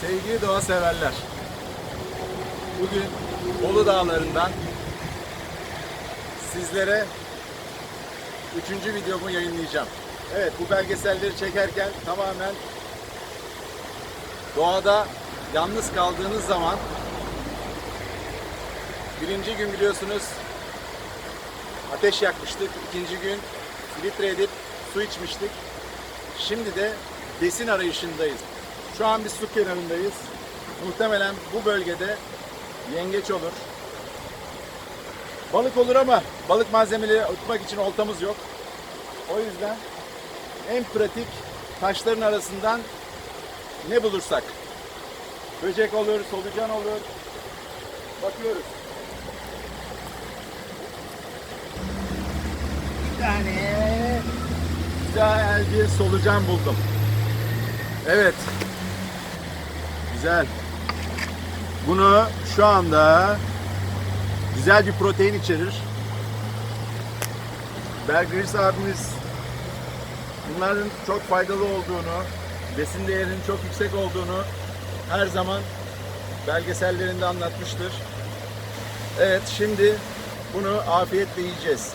Sevgili doğa severler. Bugün Bolu Dağları'ndan sizlere üçüncü videomu yayınlayacağım. Evet bu belgeselleri çekerken tamamen doğada yalnız kaldığınız zaman birinci gün biliyorsunuz ateş yakmıştık. İkinci gün filtre edip su içmiştik. Şimdi de besin arayışındayız. Şu an bir su kenarındayız. Muhtemelen bu bölgede yengeç olur. Balık olur ama balık malzemeleri tutmak için oltamız yok. O yüzden en pratik taşların arasından ne bulursak. Böcek olur, solucan olur. Bakıyoruz. Bir tane güzel bir solucan buldum. Evet. Güzel. Bunu şu anda güzel bir protein içerir. Bear Grylls abimiz bunların çok faydalı olduğunu, besin değerinin çok yüksek olduğunu her zaman belgesellerinde anlatmıştır. Evet şimdi bunu afiyetle yiyeceğiz.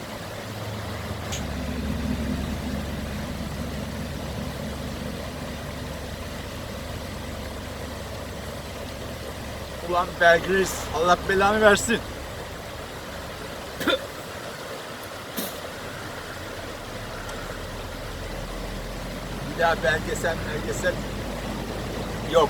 Ulan Bear Grylls, Allah belanı versin. Bir daha belgesel belgesel yok.